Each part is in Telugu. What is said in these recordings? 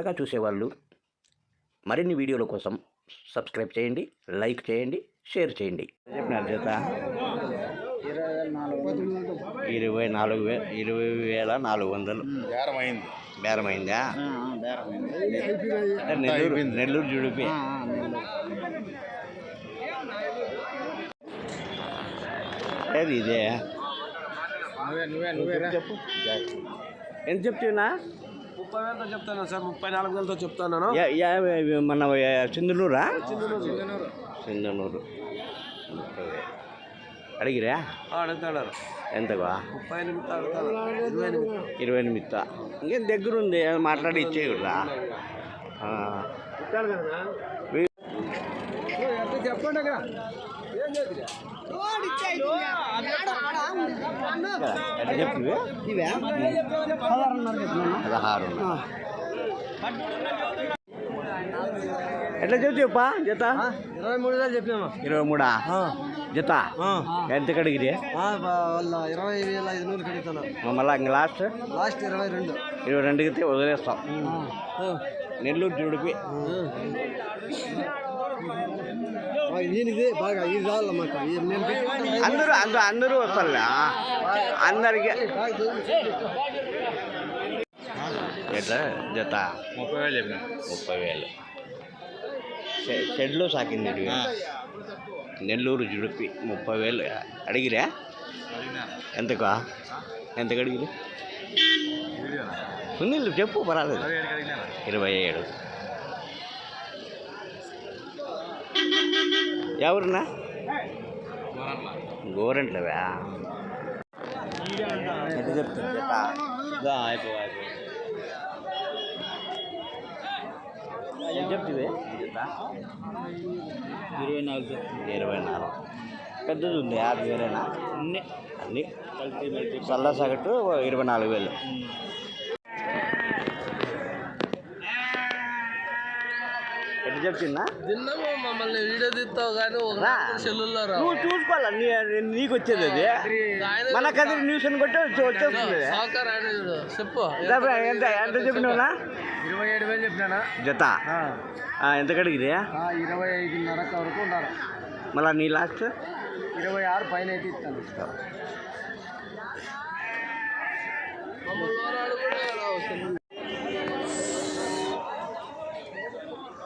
కొత్తగా చూసేవాళ్ళు. మరిన్ని వీడియోల కోసం సబ్స్క్రైబ్ చేయండి లైక్ చేయండి షేర్ చేయండి. చెప్పినారు ఇరవై నాలుగు వే ఇరవై వేల నాలుగు వందలు. బేరమైంది. బేరమైందా? నెల్లూరు నెల్లూరు జుడిపి. ఏది ఇదే? నువ్వే నువ్వే నువ్వే చెప్పు. ఎంత చెప్తున్నా? ముప్పై వేలతో చెప్తాను సార్ ముప్పై నాలుగు వేలతో చెప్తాను. మన చిందునూరా? ముప్పై వేలు. అడిగిరా? అడుగుతాడారు ఎంతగా ముప్పై ఎనిమిది అడుగుతాడు ఇరవై ఎనిమిది ఇరవై ఎనిమిది ఇంకేం దగ్గర ఉంది మాట్లాడి ఇచ్చేయరా చెప్పండి ఎట్లా చెప్తావుపా జత? ఇరవై మూడు వేలు చెప్పినామా. ఇరవై మూడా? జత? ఎంత కడిగిరి? ఇరవై వేల ఐదు నూరు కడుగుతున్నారు మళ్ళీ ఇంక లాస్ట్? లాస్ట్ ఇరవై రెండు. ఇరవై రెండుకి వదిలేస్తాం. నెల్లూరు జుడిపి. ఈయనది బాగా ఇది చాలు మాకు నేను అందరూ అందరూ అందరూ వస్తారులే అందరికి ఎట్లా? జత? ముప్పై వేలు. చెప్పిన ముప్పై వేలు షెడ్లో సాకింది. నెల్లూరు జుడిపి ముప్పై వేలు. అడిగిరా? ఎంతకా? ఎంతకు అడిగిరి ఉంది చెప్పు పర్వాలేదు. ఇరవై ఏడు. ఎవరున్నా? గోరెంట్లవా. ఎంత చెప్తుంది జత? అయిపో ఎంత చెప్తుంది జత? ఇరవై నాలుగు ఇరవై నాలుగు. పెద్దది ఉంది యాభై వేలేనా? అన్నీ. అన్నీ చల్ల సగటు ఇరవై నాలుగు వేలు. చెప్తున్నా తిన్నాము మమ్మల్ని వీడియో తీస్తావు కానీ. సెల్లుల్లో నువ్వు చూసుకోవాలా? నీకు వచ్చేది అది? మనకు అది న్యూస్ అని కొట్టి వచ్చి- వచ్చేస్తుంది చెప్పు. ఎంత ఎంత చెప్పినావునా? ఇరవై ఏడు వేలు చెప్పినానా? జత. ఎంత కడిగిరి? ఇరవై ఐదున్నర వరకు ఉండాలి. మళ్ళీ నీ లాస్ట్? ఇరవై ఆరు పైన అయితే ఇస్తాను.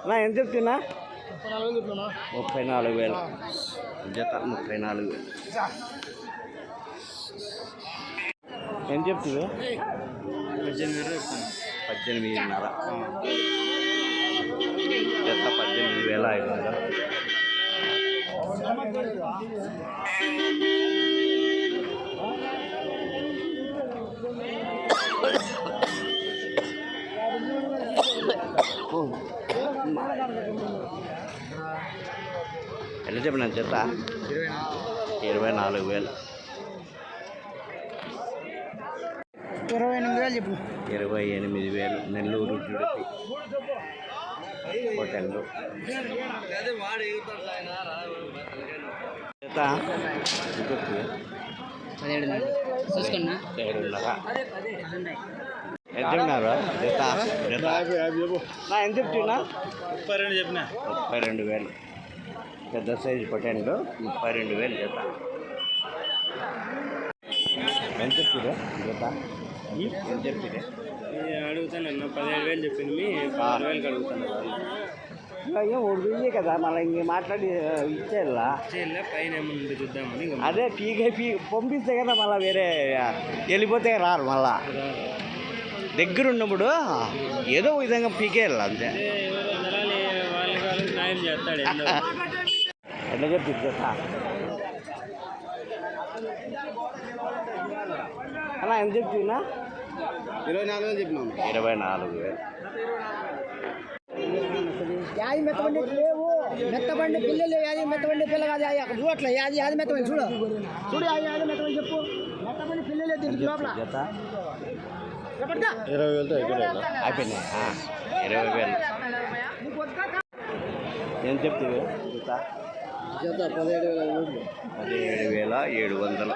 నా ఎంత చెప్తున్నా? ముప్పై నాలుగు వేలు. జత ముప్పై నాలుగు వేలు. ఏం చెప్తుంది పద్దెనిమిది పద్దెనిమిదిన్నర. జత పద్దెనిమిది వేల ఐదు వందలు ఎంత చెప్పిన జత ఇరవై నాలుగు వేలు. ఇరవై ఎనిమిది వేలు చెప్పు. ఇరవై ఎనిమిది వేలు. నెల్లూరు జుడిపి హోటల్లో జత ఇంకొకటి పదిహేడు చూసుకున్నా ఏడున్నర ఎంత చెప్పినారు? జత? జత? నా ఎంత చెప్తున్నా ముప్పై రెండు చెప్పిన. ముప్పై రెండు వేలు. పెద్ద సైజు పొటాన్లు ముప్పై రెండు వేలు జత. ఎంత చెప్తురు జత? ఎంత చెప్తురు అడుగుతాను పదిహేడు వేలు చెప్పింది మీ పదహారు వేలకు అడుగుతాను. అయ్యో వెయ్యి కదా మళ్ళీ ఇంక మాట్లాడి ఇచ్చేయాలా? చేయలే పైన చూద్దామని. అదే పీకే పీ పంపిస్తే కదా మళ్ళీ వేరే వెళ్ళిపోతే రారు మళ్ళా. దగ్గర ఉన్నప్పుడు ఏదో ఒక విధంగా పీకేయాలి అంతే. జత అలా ఎంత చెప్తున్నా ఇరవై నాలుగు వేలు చెప్పినాము ఇరవై నాలుగు వేలు. యాది మెత్తబండి లేవు. మెత్తబండి పిల్లలు యాది మెత్తబండి పిల్ల కాదు యాది అక్కడ చూడట్లే. యాది యాది మెత్తబండి చూడు. చూడు యాది యాది మెత్తబండి చెప్పు. మెత్తబండి పిల్లలే తిరిగి లోపల. ఇరవై వేలతో అయిపోయినాయి అయిపోయినాయి ఇరవై వేలు ఏం చెప్తావు జత జత పదిహేడు వేల పదిహేడు వేల ఏడు వందలు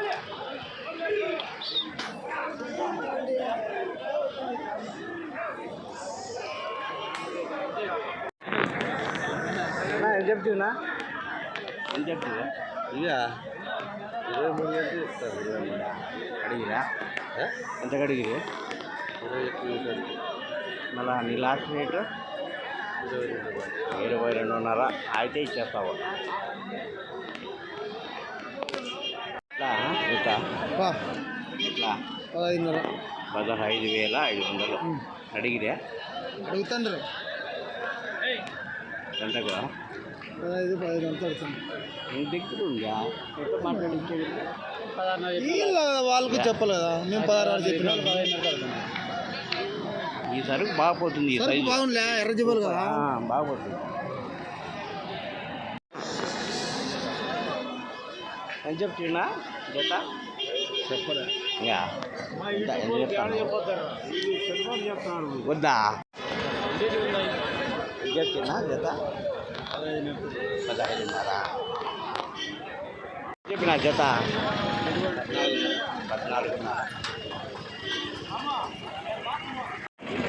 ఏం చెప్తున్నా ఏం చెప్తున్నా ఇక ఇరవై మూడు వేలు అడిగిరా ఎంత అడిగిరి ఇరవై మళ్ళా నీ లాస్ట్ రేటు ఇరవై రెండున్నర. అయితే ఇచ్చేస్తావు. ఇట్లా ఇట్లా ఇట్లా పదహైదున్నర. పదహైదు వేల ఐదు వందలు. అడిగిరే అడుగుతాండ్రు. ఎంతగా పదహైదు పదహైదు అంతా అడుగుతాను నీ దగ్గర ఉందా? ఎట్లా మాట్లాడించేది వాళ్ళకు చెప్పాలి కదా మేము పదహారు చెప్పిన. ఈ సరుకు బాగా పోతుంది ఈ సైజు బాగుందిలే ఎర్ర చెప్పాలి కదా. ఆ, బాగా పోతుంది. ఎంత చెప్తున్నా? జత? చెప్పలే? వద్దా? చెప్తున్నా? జత? పదహైదున్నర. చెప్పిన జత? పద్నాలుగున్నర.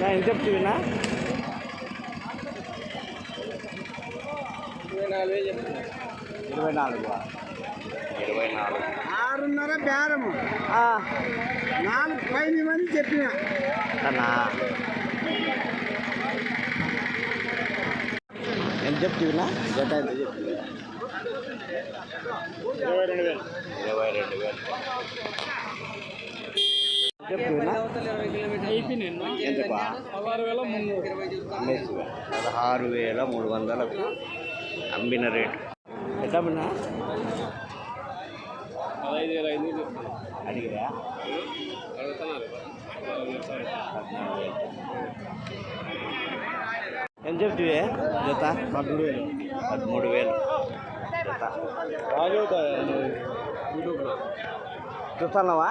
ఎంత చెప్తున్నా ఇరవై నాలుగు ఇరవై నాలుగు ఇరవై నాలుగు ఆరున్నర బేరము ఆ, నాలుగు పైన మంది చెప్పిన అన్నా ఎంత చెప్తున్నా జత ఎంత చెప్తున్నా ఇరవై రెండు వేలు ఇరవై రెండు వేలు చెప్తున్నా ఎంత బా? పదహారు వేల మూడు వందలకు అమ్మిన రేటు. ఎంత అమ్మినా? పదహైదు వేల ఐదు అడిగిరా ఎంత చెప్తివే? జత? పదమూడు వేలు. పదమూడు వేలు. జత. బాగా చూస్తున్నావా?